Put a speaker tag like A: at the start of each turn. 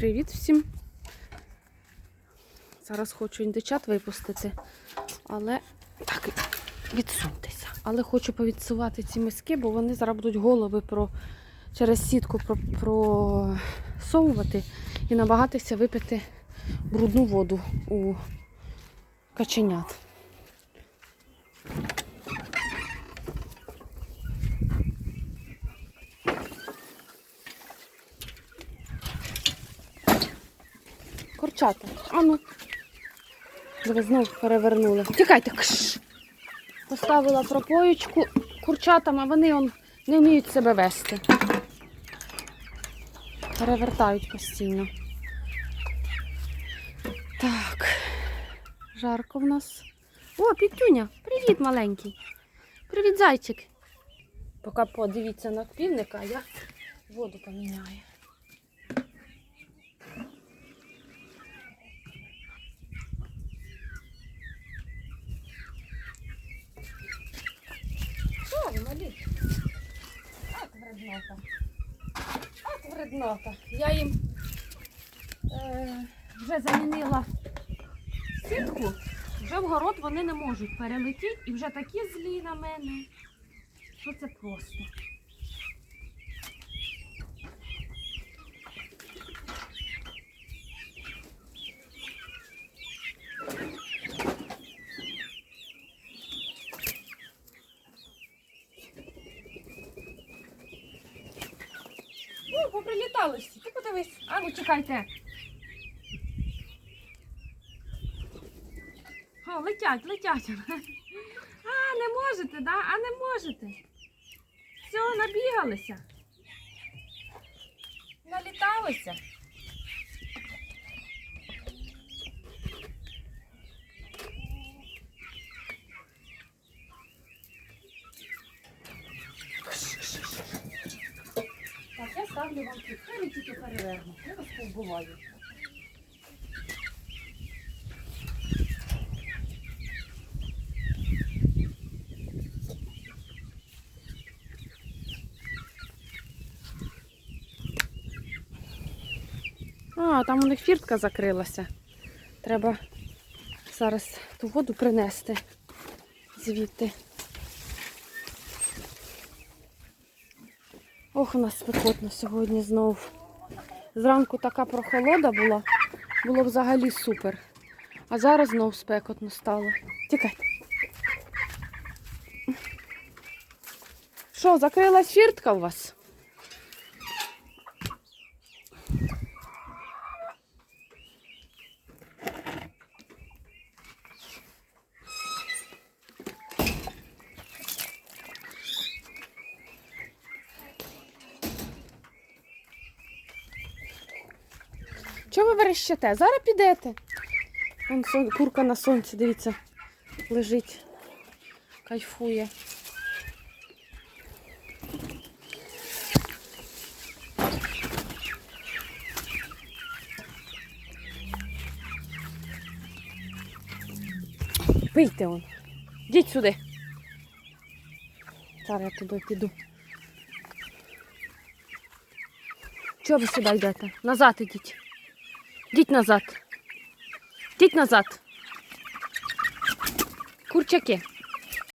A: Привіт всім. Зараз хочу індичат випустити, але так, відсуньтеся. Але хочу повідсувати ці миски, бо вони зараз будуть голови про, через сітку просовувати і намагатися випити брудну воду у каченят. Курчата. А ну. Ви знов перевернули. Тікайте. Кш. Поставила пропоєчку курчатам, а вони он, не вміють себе вести. Перевертають постійно. Так. Жарко в нас. О, Пітюня! Привіт, маленький. Привіт, зайчик. Поки подивіться на півника, я воду поміняю. От вреднота. От вреднота. Я їм е, вже замінила сітку, вже в город вони не можуть перелетіти і вже такі злі на мене, що це просто. О, поприлітали всі. Ти подивись. А ну чекайте. О, летять, летять. А, не можете, да? А не можете. Все, набігалися. Наліталися. Так, ставлю вам тут. Хай ви тільки переверну. Я вас повбиваю. А, там у них фіртка закрилася. Треба зараз ту воду принести звідти. Ох, у нас спекотно сьогодні знову. Зранку така прохолода була, було взагалі супер. А зараз знов спекотно стало. Тікайте. Що, закрилась фіртка у вас? Чого ви верещите? Зараз підете. Вон сон- курка на сонці, дивіться, лежить, кайфує. Вийте он. Йдіть сюди. Зараз я туди піду. Чого ви сюди йдете? Назад ідіть. Йдіть назад. Йдіть назад. Курчаки.